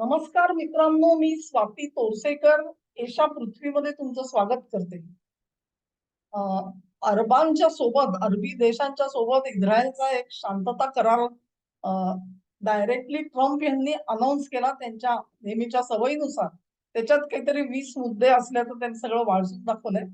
नमस्कार मित्रांनो मी स्वाती तोरसेकर. एशा पृथ्वीमध्ये तुमचं स्वागत करते. अं, अरबांच्या सोबत अरबी देशांच्या सोबत इस्रायलचा एक शांतता करार डायरेक्टली ट्रम्प यांनी अनाऊन्स केला त्यांच्या नेहमीच्या सवयीनुसार. त्याच्यात काहीतरी वीस मुद्दे असल्याचं त्यांनी सगळं वाळसून दाखवलंय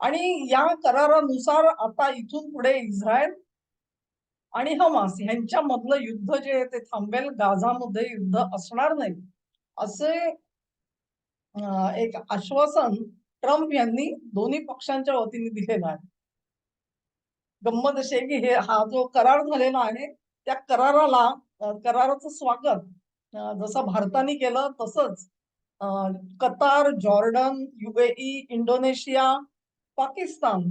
आणि या करारानुसार आता इथून पुढे इस्रायल आणि हमास ह्यांच्यामधलं युद्ध जे आहे ते थांबेल गाझामध्ये युद्ध असणार नाही. असे एक आश्वासन ट्रम्प यांनी दोन्ही पक्षांच्या वतीने दिलेलं आहे. गंमत अशी आहे की हे हा जो करार झालेला आहे त्या कराराला कराराचं स्वागत जसं भारताने केलं तसंच अं, Qatar Jordan UAE Indonesia Pakistan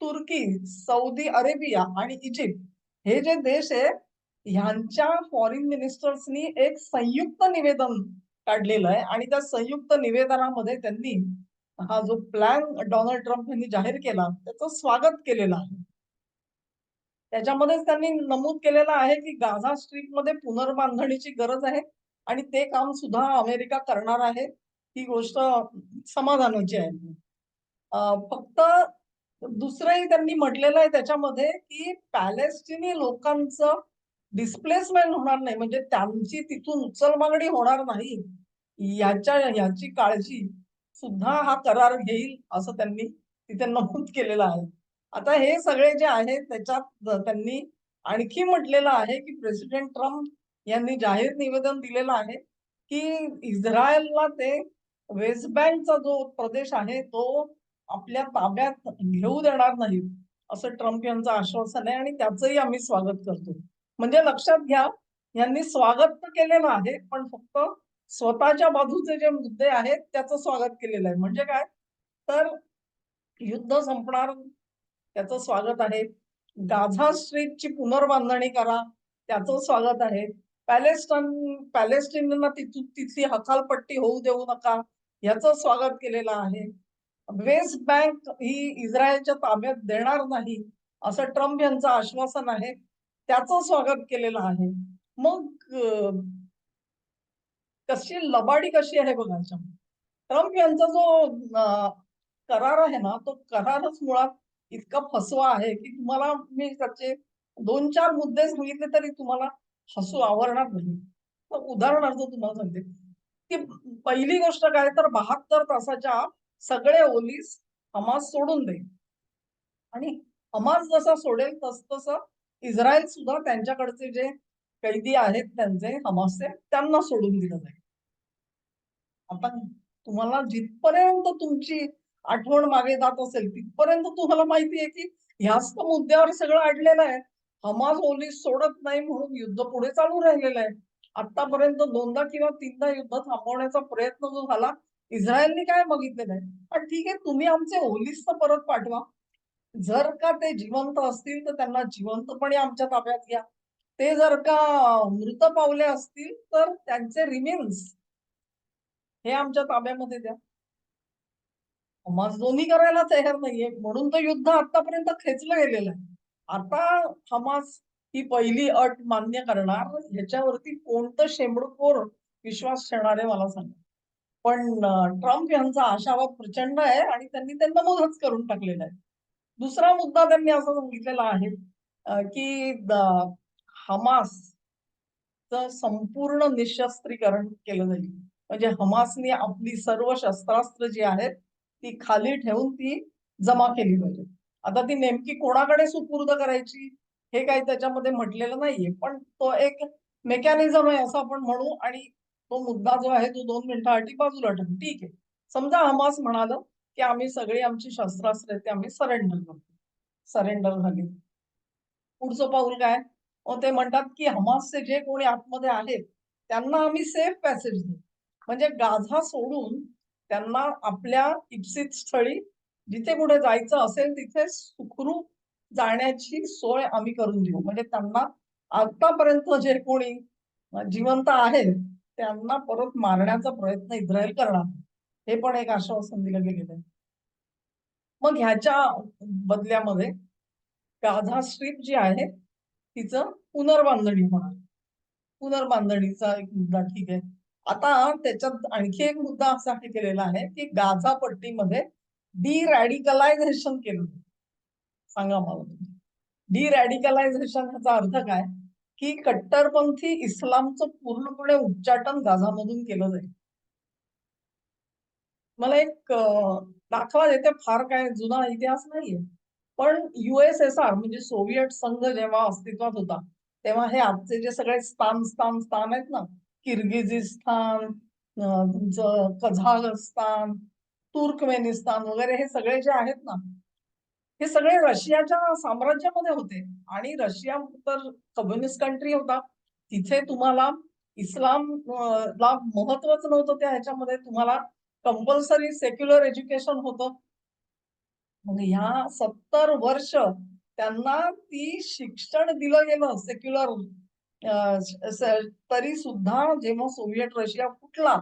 तुर्की सौदी अरेबिया आणि इजिप्त हे जे देश आहे ह्यांच्या फॉरेन मिनिस्टर्सनी एक संयुक्त निवेदन काढलेलं आहे आणि त्या संयुक्त निवेदनामध्ये त्यांनी हा जो प्लॅन डोनाल्ड ट्रम्प यांनी जाहीर केला त्याचं स्वागत केलेलं आहे. त्याच्यामध्येच त्यांनी नमूद केलेलं आहे की गाझा स्ट्रीपमध्ये पुनर्बांधणीची गरज आहे आणि ते काम सुद्धा अमेरिका करणार आहे. ही गोष्ट समाधानाची आहे. फक्त दुसरंही त्यांनी म्हटलेलं आहे त्याच्यामध्ये की पॅलेस्टिनी लोकांचं डिस्प्लेसमेंट होणार नाही. म्हणजे त्यांची तिथून उचलमागणी होणार नाही. याच्या याची काळजी सुद्धा हा करार घेईल असं त्यांनी तिथे नमूद केलेलं आहे. आता हे सगळे जे आहे त्याच्यात त्यांनी आणखी म्हटलेलं आहे की प्रेसिडेंट ट्रम्प यांनी जाहीर निवेदन दिलेलं आहे की इस्रायलला ते वेस्ट बँकचा जो प्रदेश आहे तो आपल्या ताब्यात घेऊ देणार नाही असं ट्रम्प यांचं आश्वासन आहे आणि त्याचंही आम्ही स्वागत करतो. म्हणजे लक्षात घ्या यांनी स्वागत तर केलेलं आहे पण फक्त स्वतःच्या बाजूचे जे मुद्दे आहेत त्याचं स्वागत केलेलं आहे. म्हणजे काय? तर युद्ध संपणार त्याचं स्वागत आहे. गाझा स्ट्रीटची पुनर्बांधणी करा त्याचं स्वागत आहे. पॅलेस्टाईन पॅलेस्टिनला तिथून तिथली हकालपट्टी होऊ देऊ नका याचं स्वागत केलेलं आहे. वेस्ट बँक ही इस्रायलच्या ताब्यात देणार नाही असं ट्रम्प यांचं आश्वासन आहे त्याचं स्वागत केलेलं आहे. मग कशी लबाडी कशी आहे बघा ट्रम्प यांचा जो करार आहे ना तो करारच मुळात इतका फसवा आहे की तुम्हाला मी त्याचे दोन चार मुद्दे सांगितले तरी तुम्हाला हसू आवरणार नाही. उदाहरणार्थ तुम्हाला सांगते की पहिली गोष्ट काय तर बहात्तर तासाच्या सगळे ओलीस हमास सोडून देईल आणि हमास जसा सोडेल तस तसं इस्रायल सुद्धा त्यांच्याकडचे जे कैदी आहेत त्यांचे हमासचे त्यांना सोडून दिलं जाईल. आता तुम्हाला जिथपर्यंत तुमची आठवण मागे जात असेल तिथपर्यंत तुम्हाला माहिती आहे की ह्याच तर मुद्द्यावर सगळं अडलेलं आहे. हमास ओलीस सोडत नाही म्हणून युद्ध पुढे चालू राहिलेलं आहे. आतापर्यंत दोनदा किंवा तीनदा युद्ध थांबवण्याचा प्रयत्न जो झाला इस्रायलने काय मागितलेलं आहे? पण ठीक आहे तुम्ही आमचे ओलीस परत पाठवा. जर का ते जिवंत असतील तर त्यांना जिवंतपणे आमच्या ताब्यात घ्या. ते जर का मृत पावले असतील तर त्यांचे रिमेन्स हे आमच्या ताब्यामध्ये द्या. हमास दोन्ही करायला तयार नाहीये. म्हणून तर युद्ध आतापर्यंत खेचलं गेलेलं आहे. आता हमास ही पहिली अट मान्य करणार ह्याच्यावरती कोणतं शेंबडखोर विश्वास ठेवणार आहे मला सांगा. पण ट्रम्प यांचा आशावाद प्रचंड आहे आणि त्यांनी त्यांना नमूदच करून टाकलेला आहे. दुसरा मुद्दा त्यांनी असं सांगितलेला आहे की हमास संपूर्ण निशस्त्रीकरण केलं जाईल. म्हणजे हमासने आपली सर्व शस्त्रास्त्र जी आहेत ती खाली ठेवून ती जमा केली पाहिजे. आता ती नेमकी कोणाकडे सुपूर्द करायची हे काही त्याच्यामध्ये म्हटलेलं नाहीये पण तो एक मेकॅनिझम आहे असं आपण म्हणू आणि तो मुद्दा जो आहे तो दोन मिनिटासाठी बाजूला ठेवू. ठीक आहे. समजा हमास म्हणालं की आम्ही सगळी आमची शस्त्रास्त्र ते आम्ही सरेंडर करतो. सरेंडर झाली. पुढचं पाऊल काय? ते म्हणतात की हमासचे जे कोणी आतमध्ये आहेत त्यांना आम्ही सेफ पॅसेज देऊ. म्हणजे गाझा सोडून त्यांना आपल्या इप्सित स्थळी जिथे कुठे जायचं असेल तिथे सुखरूप जाण्याची सोय आम्ही करून देऊ. म्हणजे त्यांना आतापर्यंत जे कोणी जिवंत आहेत त्यांना परत मारण्याचा प्रयत्न इस्रायल करणार. हे पण एक आश्वासन दिलं गेलेलं आहे. मग ह्याच्या बदल्यामध्ये गाझा स्ट्रीप जी आहे तिचं पुनर्बांधणी होणार. पुनर्बांधणीचा एक मुद्दा ठीक आहे. आता त्याच्यात आणखी एक मुद्दा असा हे केलेला आहे की गाझा पट्टीमध्ये डी रॅडिकलायझेशन केलं. सांगा मला तुम्ही. डी रॅडिकलायझेशन ह्याचा अर्थ काय? की कट्टरपंथी इस्लामचं पूर्णपणे उच्चाटन गाझामधून केलं जाईल. मला एक दाखवा देते फार काय जुना इतिहास नाहीये. पण युएसएसआर म्हणजे सोव्हिएट संघ जेव्हा अस्तित्वात होता तेव्हा हे आजचे जे सगळे स्थान स्थान स्थान आहेत ना किर्गिझिस्तान तुमचं कझागस्तान तुर्कमेनिस्तान वगैरे हे सगळे जे आहेत ना हे सगळे रशियाच्या साम्राज्यामध्ये होते. आणि रशिया तर कम्युनिस्ट कंट्री होता. तिथे तुम्हाला इस्लाम ला महत्वच नव्हतं त्या ह्याच्यामध्ये. तुम्हाला कंपल्सरी सेक्युलर एज्युकेशन होतं. मग ह्या सत्तर वर्ष त्यांना ती शिक्षण दिलं गेलं सेक्युलर तरी सुद्धा जेव्हा सोव्हिएट रशिया फुटला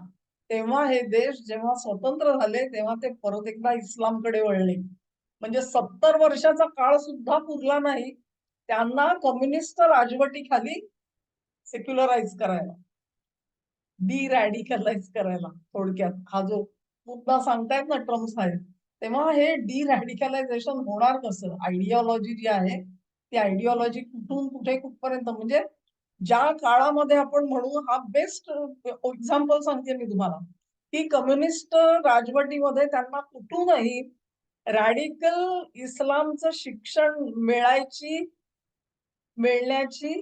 तेव्हा हे देश जेव्हा स्वतंत्र झाले तेव्हा ते परत एकदा इस्लामकडे वळले. म्हणजे सत्तर वर्षाचा काळ सुद्धा पुरला नाही त्यांना कम्युनिस्ट राजवटीखाली सेक्युलराइज करायला. डी रॅडिकलाइज करायला थोडक्यात. हा जो मुद्दा सांगतायत ना ट्रम्प साहेब तेव्हा हे डी रॅडिकलायझेशन होणार कसं? आयडिओलॉजी जी आहे ती आयडिओलॉजी कुठून कुठे कुठपर्यंत? म्हणजे ज्या काळामध्ये आपण म्हणू हा बेस्ट एक्झाम्पल सांगते मी तुम्हाला. की कम्युनिस्ट राजवटीमध्ये त्यांना कुठूनही रॅडिकल इस्लामचं शिक्षण मिळायची मिळण्याची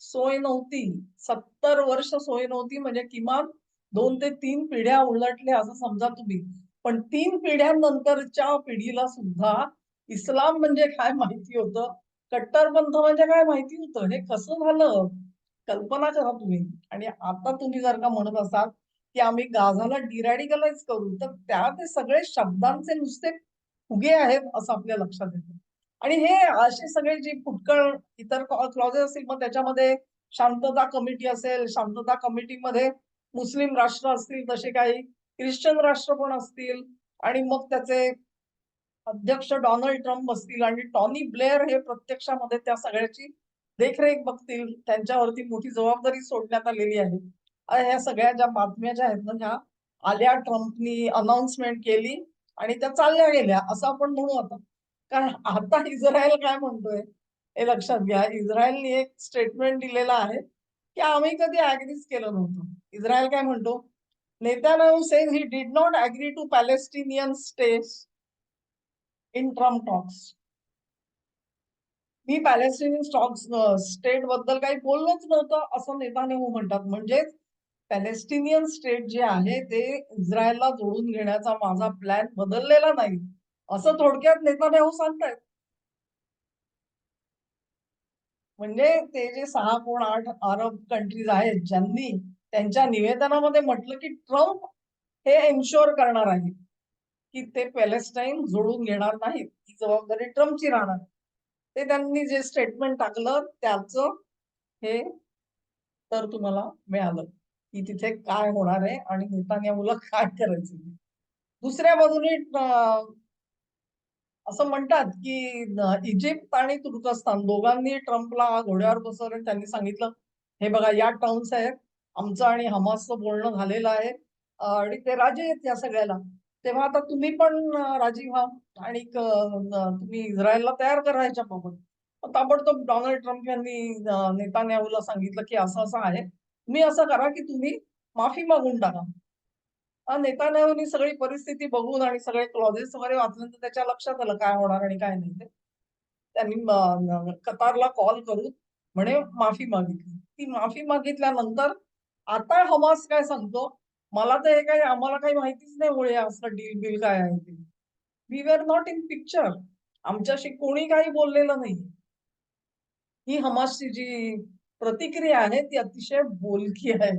सोय नव्हती. सत्तर वर्ष सोय नव्हती म्हणजे किमान दोन ते तीन पिढ्या उलटल्या असं समजा तुम्ही. पण तीन पिढ्यानंतरच्या पिढीला सुद्धा इस्लाम म्हणजे काय माहिती होतं? कट्टरपंथ म्हणजे काय माहिती होतं? हे कसं झालं? कल्पना करा तुम्ही. आणि आता तुम्ही जर का म्हणत असाल की आम्ही गाझाला डिरॅडिकलाइज करू तर त्या ते सगळे शब्दांचे नुसते फुगे आहेत असं आपल्या लक्षात येतं. आणि हे असे सगळे जी फुटकळ इतर क्लॉजेस असतील मग त्याच्यामध्ये शांतता कमिटी असेल शांतता कमिटीमध्ये मुस्लिम राष्ट्र असतील तसे काही ख्रिश्चन राष्ट्र पण असतील आणि मग त्याचे अध्यक्ष डोनाल्ड ट्रम्प असतील आणि टॉनी ब्लेअर हे प्रत्यक्षामध्ये त्या सगळ्याची देखरेख बघतील त्यांच्यावरती मोठी जबाबदारी सोडण्यात आलेली आहे. ह्या सगळ्या ज्या बातम्या ज्या आहेत ना ह्या आल्या ट्रम्पनी अनाउन्समेंट केली आणि त्या चालल्या गेल्या असं आपण म्हणू आता. कारण आता इस्रायल काय म्हणतोय? हे लक्षात घ्या इस्रायलने एक स्टेटमेंट दिलेलं आहे की आम्ही कधी अग्रीच केलं नव्हतं. इस्रायल काय म्हणतो? Netanyahu says he did not agree to Palestinian states in Trump talks me Palestinian stocks स्टेटबद्दल काही बोललोच नव्हतं असं नेतान्याहू म्हणतात. म्हणजेच पॅलेस्टिनियन स्टेट जे आहे ते इस्रायलला जोडून घेण्याचा माझा प्लॅन बदललेला नाही. असं थोडक्यात नेतान्याहू सांगतायत. म्हणजे ते जे सहा कोण आठ अरब कंट्रीज आहेत ज्यांनी त्यांच्या निवेदनामध्ये म्हटलं की ट्रम्प हे एन्शुअर करणार आहे की ते पॅलेस्टाईन जोडून घेणार नाहीत ही जबाबदारी ट्रम्पची राहणार. ते त्यांनी जे स्टेटमेंट टाकलं त्याचं हे तर तुम्हाला मिळालं. की तिथे काय होणार आहे आणि नेतान्याहूला काय करायचं दुसऱ्या बाजूने असं म्हणतात की इजिप्त आणि तुर्कस्तान दोघांनी ट्रम्पला घोड्यावर बसवलं. त्यांनी सांगितलं हे बघा या टाउन्स आहेत. आमचं आणि हमासचं बोलणं झालेलं आहे. आणि ते राजे आहेत या सगळ्याला. तेव्हा आता तुम्ही पण राजी व्हा आणि तुम्ही इस्रायलला तयार करा बाबत ताबडतोब डोनाल्ड ट्रम्प यांनी नेतान्याहूला सांगितलं की असं असं आहे. तुम्ही असं करा की तुम्ही माफी मागून टाका. अं, नेतान्याहूनी सगळी परिस्थिती बघून आणि सगळे क्लॉजेस वगैरे वाचल्यानंतर त्याच्या लक्षात आलं काय होणार आणि काय नाही ते. त्यांनी कतारला कॉल करून म्हणे माफी मागितली. ती माफी मागितल्यानंतर आता हमास काय सांगतो? मला तर हे काही आम्हाला काही माहितीच नाही मुळे असं डील बिल काय आहे ते. We are not in picture आमच्याशी कोणी काही बोललेलं नाही. ही हमासची जी प्रतिक्रिया आहे ती अतिशय बोलकी आहे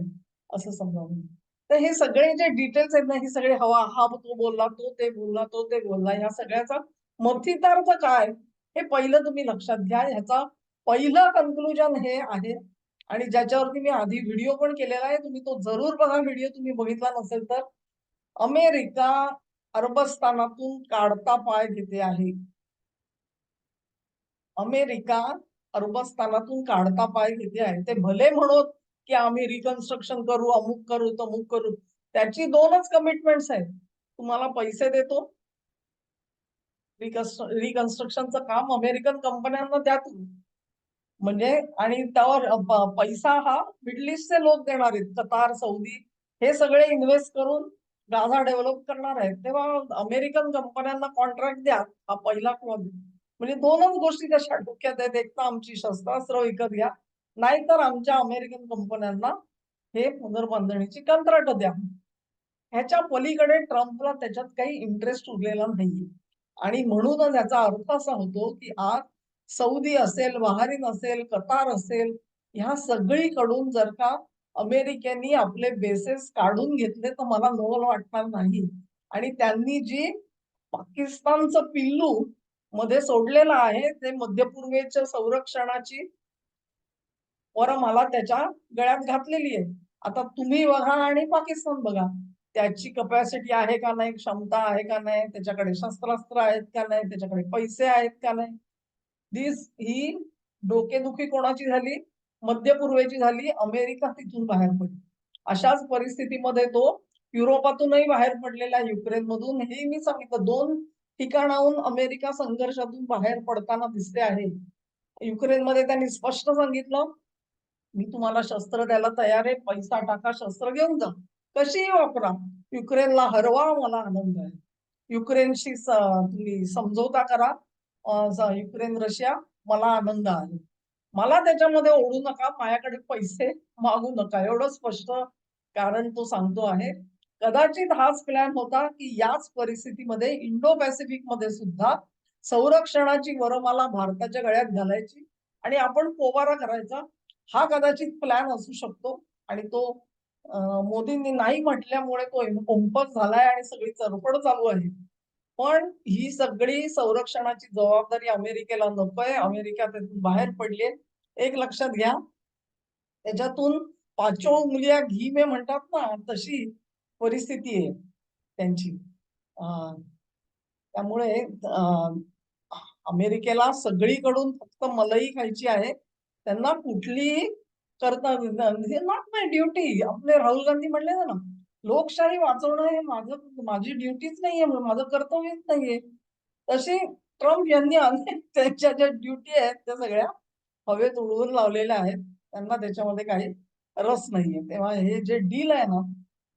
असं समजावून तर हे सगळे जे डिटेल्स आहेत ना हे सगळे हवा हा तो बोलला तो ते बोलला तो ते बोलला ह्या सगळ्याचा मथितार्थ काय? हे पहिलं तुम्ही लक्षात घ्या. ह्याचा पहिलं कन्क्लुजन हे आहे. आणि ज्याच्यावरती मी आधी व्हिडिओ पण केलेला आहे तुम्ही तो जरूर बघा. व्हिडिओ तुम्ही बघितला नसेल तर. अमेरिका अरबस्थानातून काढता पाय घेते आहे. अमेरिका अरबस्थानातून काढता पाय घेते आहे. ते भले म्हणत की आम्ही रिकन्स्ट्रक्शन करू अमुक करू तमुक करू. त्याची दोनच कमिटमेंट्स आहेत. तुम्हाला पैसे देतो. रिकन्स्ट्रक्शनचं काम अमेरिकन कंपन्यांना द्या तुम्ही. म्हणजे आणि त्यावर पैसा हा मिडल ईस्टचे लोक देणार आहेत. कतार सौदी हे सगळे इन्व्हेस्ट करून गाझा डेव्हलप करणार आहेत. तेव्हा अमेरिकन कंपन्यांना कॉन्ट्रॅक्ट द्या. हा पहिला क्लॉज म्हणजे दोनच गोष्टी कशा डोक्यात आहेत एक तर आमची शस्त्रास्त्र विकत घ्या. नाहीतर आमच्या अमेरिकन कंपन्यांना हे पुनर्बांधणीची कंत्राट द्या. ह्याच्या पलीकडे ट्रम्पला त्याच्यात काही इंटरेस्ट उरलेला नाहीये. आणि म्हणूनच याचा अर्थ असा होतो की आज सौदी असेल बहारीन असेल कतार असेल ह्या सगळीकडून जर का अमेरिकेनी आपले बेसेस काढून घेतले तर मला नवल वाटणार नाही. आणि त्यांनी जी पाकिस्तानचं पिल्लू मध्ये सोडलेलं आहे ते मध्य पूर्वेच्या संरक्षणाची वरमाला त्याच्या गळ्यात घातलेली आहे. आता तुम्ही बघा आणि पाकिस्तान बघा. त्याची कपॅसिटी आहे का नाही क्षमता आहे का नाही त्याच्याकडे शस्त्रास्त्र आहेत का नाही त्याच्याकडे पैसे आहेत का नाही? दिस ही डोकेदुखी कोणाची झाली? मध्य पूर्वेची झाली अमेरिका तिथून बाहेर पडली. अशाच परिस्थितीमध्ये तो युरोपातूनही बाहेर पडलेला युक्रेन मधून हे मी सांगितलं दोन ठिकाणाहून अमेरिका संघर्षातून बाहेर पडताना दिसते आहे. युक्रेनमध्ये त्यांनी स्पष्ट सांगितलं मी तुम्हाला शस्त्र द्यायला तयार आहे पैसा टाका शस्त्र घेऊन जा. कशीही वापरा. युक्रेनला हरवा मला आनंद आहे. युक्रेनशी तुम्ही समझोता करा. युक्रेन रशिया मला आनंद आहे. मला त्याच्यामध्ये ओढू नका माझ्याकडे पैसे मागू नका. एवढं स्पष्ट कारण तो सांगतो आहे. कदाचित हाच प्लॅन होता की याच परिस्थितीमध्ये इंडो पॅसिफिकमध्ये सुद्धा संरक्षणाची वरमाला भारताच्या गळ्यात घालायची आणि आपण पोवारा करायचा हा कदाचित प्लॅन असू शकतो. आणि तो मोदींनी नाही म्हटल्यामुळे तो इम्पल्स झालाय आणि सगळी चरपड चालू आहे. पण ही सगळी संरक्षणाची जबाबदारी अमेरिकेला नकोय. अमेरिका त्यातून बाहेर पडली एक लक्षात घ्या. त्याच्यातून पाचो उंगलिया घी मे म्हणतात ना तशी परिस्थिती आहे त्यांची. त्यामुळे अमेरिकेला सगळीकडून फक्त मलई खायची आहे. त्यांना कुठलीही करता नॉट माय ड्युटी आपले राहुल गांधी म्हणले ना लोकशाही वाचवणं हे माझं माझी ड्युटीच नाहीये माझं कर्तव्यच नाहीये. तशी ट्रम्प यांनी अनेक त्यांच्या ज्या ड्युटी आहेत त्या सगळ्या हवेत उडवून लावलेल्या आहेत. त्यांना त्याच्यामध्ये काही रस नाहीये. तेव्हा हे जे डील आहे ना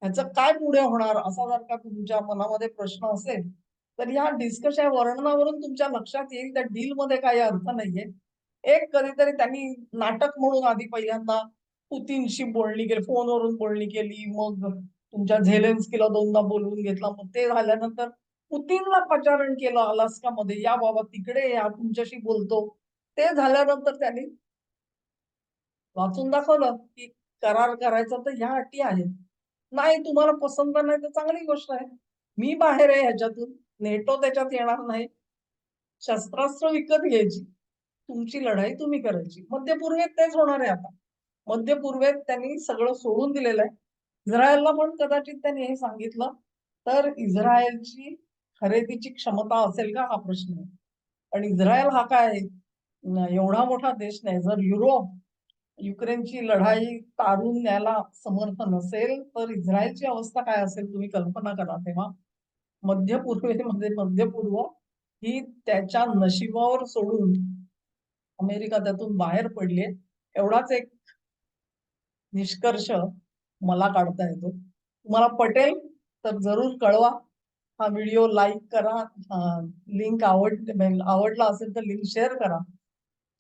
ह्याचं काय पुढे होणार असा जर का तुमच्या मनामध्ये प्रश्न असेल तर या डिस्कशन वर्णनावरून तुमच्या लक्षात येईल. त्या डील मध्ये काही अर्थ नाहीये. एक कधीतरी त्यांनी नाटक म्हणून आधी पहिल्यांदा पुतीनशी बोलणी केली फोनवरून बोलणी केली मग तुमच्या झेलेन्स्कीला दोनदा बोलवून घेतला. मग ते झाल्यानंतर पुतीनला पाचारण केलं अलास्कामध्ये या बाबा तिकडे या तुमच्याशी बोलतो. ते झाल्यानंतर त्यांनी वाचून दाखवलं की करार करायचा तर ह्या अटी आहेत. नाही तुम्हाला पसंत नाही तर चांगली गोष्ट आहे. मी बाहेर आहे ह्याच्यातून. नेटो त्याच्यात येणार नाही. शस्त्रास्त्र विकत घ्यायची. तुमची लढाई तुम्ही करायची. मध्य पूर्वेत तेच होणार आहे आता. मध्य पूर्वेत त्यांनी सगळं सोडून दिलेलं आहे. इस्रायलला पण कदाचित त्यांनी हे सांगितलं. तर इस्रायलची खरेदीची क्षमता असेल का? हा प्रश्न आहे. पण इस्रायल हा काय? एवढा मोठा देश नाही. जर युरोप युक्रेनची लढाई तारून न्यायला समर्थ नसेल तर इस्रायलची अवस्था काय असेल तुम्ही कल्पना करा तेव्हा. मध्य पूर्वेमध्ये म्हणजे मध्य पूर्व ही त्याच्या नशिबावर सोडून अमेरिका त्यातून बाहेर पडली एवढाच एक निष्कर्ष मला काढता येतो. तुम्हाला पटेल तर जरूर कळवा. हा व्हिडिओ लाईक करा. लिंक आवड आवडला असेल तर लिंक शेअर करा.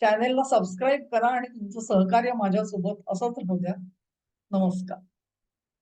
चॅनेलला सबस्क्राईब करा आणि तुमचं सहकार्य माझ्यासोबत असंच राहू द्या. नमस्कार.